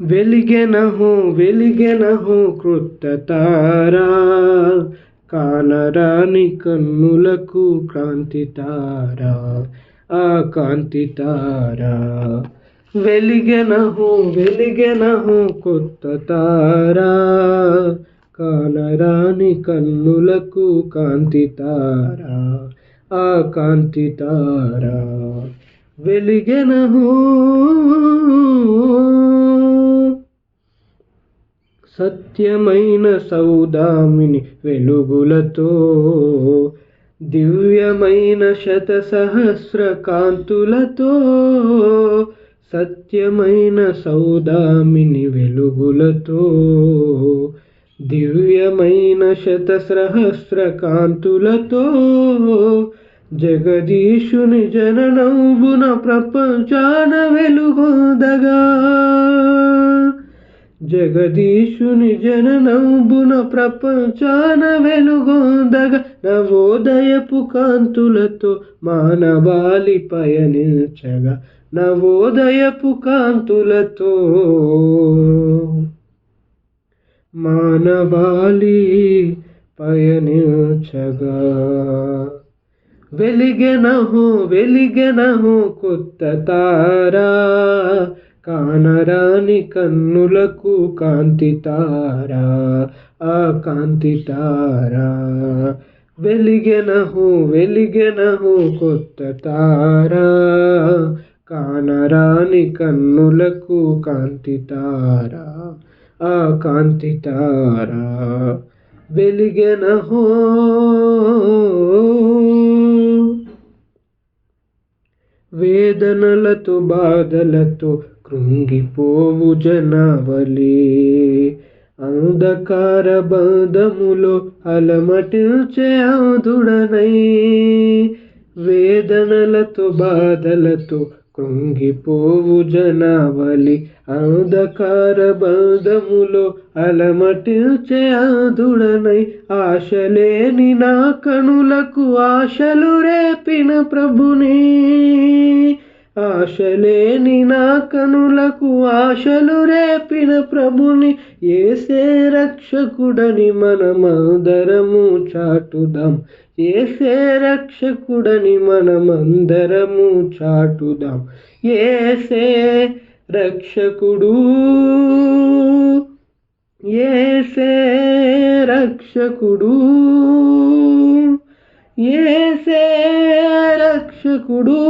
వెలిగెనహు వెలిగెనహు కృతతారా కానరాని కన్నులకు క్రాంతి తారా ఆ కాంతి తారా. వెలిగెనహు వెలిగెనహు కొత్త తారా. కానరాని కన్నులకు కాంతి తారా ఆ కాంతి తారా. వెలిగెనహు సత్యమైన సౌదామిని వెలుగులతో దివ్యమైన శత సహస్ర కాంతులతో సత్యమైన సౌదామిని వెలుగులతో దివ్యమైన శత సహస్ర కాంతులతో జగదీశుని జననౌబున ప్రపంచాన వెలుగొందగా. జగదీశుని జననంబున ప్రపంచాన వెలుగొందగ నవోదయపు కాంతులతో మానవాళి పయనించగా నవోదయపు కాంతులతో. మానవాళి పయనించగా. వెలిగెనహు వెలిగెనహు కొత్త తారా. కానరాని కన్నులకు కాంతి తారా ఆ కాంతి తారా. వెలిగెనహు వెలిగెనహు కొత్త తారా. కానరాని కన్నులకు కాంతి తారా ఆ కాంతి తారా. వెలిగెనహో. వేదనలతో బాధలతో కృంగిపోవు జనావలి అంధకార బంధములో అలమటించే ఆదుడనై. వేదనలతో బాధలతో కృంగిపోవు జనావలి అంధకార బంధములో అలమటించే ఆదుడనై. ఆశలేని నా కనులకు ఆశలు రేపిన ప్రభుని. ఆశలేని నా కనులకు ఆశలు రేపిన ప్రభుని. ఏసే రక్షకుడని మనమందరము చాటుదాం. ఏసే రక్షకుడని మనమందరము చాటుదాం. ఏసే రక్షకుడు ఏసే రక్షకుడు ఏసే రక్షకుడు.